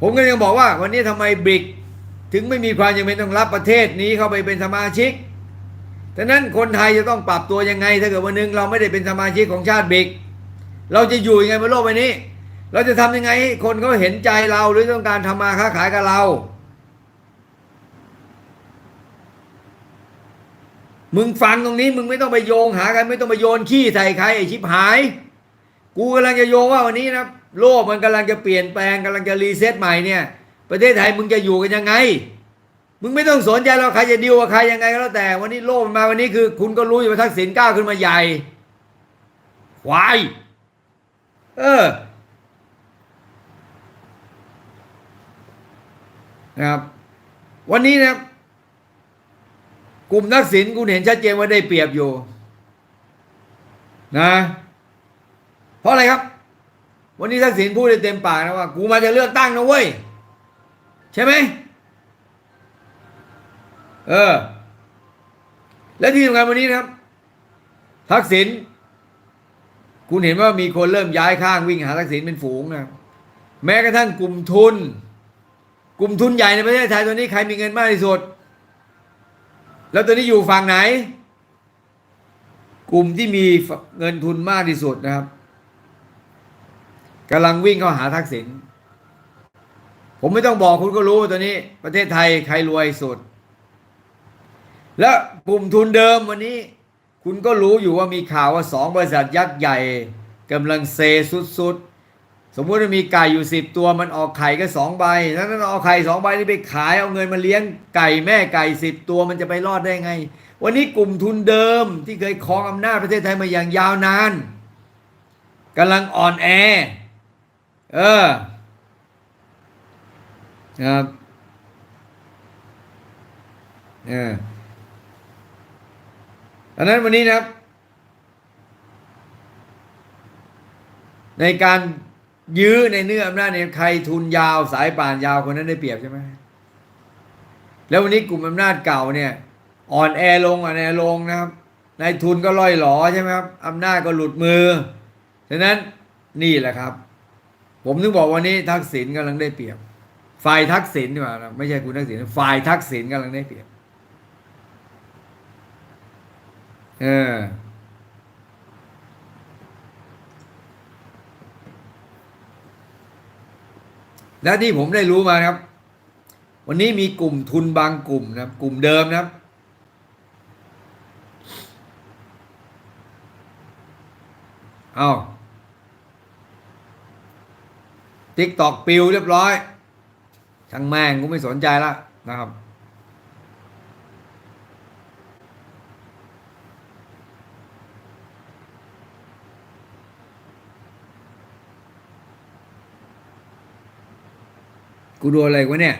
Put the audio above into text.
ผมก็ยังบอกว่า วันนี้ทำไมบริกถึงไม่มีความจำเป็นต้องรับประเทศนี้เข้าไปเป็นสมาชิกดังนั้นคนไทยจะต้องปรับตัวยังไง ถ้าเกิดวันหนึงเราไม่ได้เป็นสมาชิกของชาติบริก เราจะอยู่ยังไงบนโลกใบนี้ เราจะทำยังไงให้คนเขาเห็นใจเราหรือต้องการทำมาค้าขายกับเรา มึงฟังตรงนี้มึงไม่ต้องไปโยงหากันไม่ต้องไปโยนขี้ใส่ใครไอชิบหาย กูกำลังจะโยงว่าวันนี้นะ โลกมันกำลังจะเปลี่ยนแปลงกำลังจะรีเซ็ตใหม่เนี่ย ประเทศไทยมึงจะอยู่กันยังไง มึงไม่ต้องสนใจเราใครจะดีลกับใครยังไงก็แล้วแต่ วันนี้โลกมันมาวันนี้คือ คุณก็รู้อยู่ว่าทักษิณก้าวขึ้นมาใหญ่ควายเออนะครับ วันนี้นะครับกลุ่มทักษิณคุณเห็นชัดเจนว่าได้เปรียบอยู่ นะ เพราะอะไรครับ วันนี้ทักษิณพูดได้เต็มปากนะว่า กูมาจะเลือกตั้งนะเว้ย ใช่ไหมเออ และที่สำคัญวันนี้นะครับ ทักษิณคุณเห็นว่ามีคนเริ่มย้ายข้างวิ่งหาทักษิณเป็นฝูงนะแม้กระทั่งกลุ่มทุน กลุ่มทุนใหญ่ในประเทศไทยตอนนี้ใครมีเงินมากที่สุด แล้วตอนนี้อยู่ฝั่งไหน กลุ่มที่มีเงินทุนมากที่สุดนะครับ กำลังวิ่งเข้าหาทักษิณผมไม่ต้องบอกคุณก็รู้ตอนนี้ ประเทศไทยใครรวยสุด แล้วกลุ่มทุนเดิมวันนี้ คุณก็รู้อยู่ว่ามีข่าวว่าสองบริษัทยักษ์ใหญ่กำลังเซสุดๆ สมมุติว่ามีไก่อยู่สิบตัวมันออกไข่ก็สองใบแล้วนั้นเอาไข่สองใบนี่ไปขายเอาเงินมาเลี้ยงไก่แม่ไก่สิบตัวมันจะไปรอดได้ไง วันนี้กลุ่มทุนเดิมที่เคยครองอำนาจประเทศไทยมาอย่างยาวนานกำลังอ่อนแอ เออครับเออดังนั้นวันนี้นะครับ ในการยื้อในเนื้ออำนาจเนี่ยใครทุนยาวสายป่านยาวคนนั้นได้เปรียบใช่ไหมแล้ววันนี้กลุ่มอำนาจเก่าเนี่ย อ่อนแอลงอ่อนแอลงนะครับนายทุนก็ล่อยหลอใช่ไหมครับอำนาจก็หลุดมือ ฉะนั้นนี่แหละครับ ผมถึงบอกวันนี้ทักษิณกำลังได้เปรียบ ฝ่ายทักษิณดีกว่าไม่ใช่คุณทักษิณฝ่ายทักษิณกำลังได้เปรียบ เออและที่ผมได้รู้มาครับ วันนี้มีกลุ่มทุนบางกลุ่มนะครับ กลุ่มเดิมนะครับ เอา ติ๊กตอกปิวเรียบร้อยช่างแม่งกูไม่สนใจละนะครับ กูดูอะไรวะเนี่ย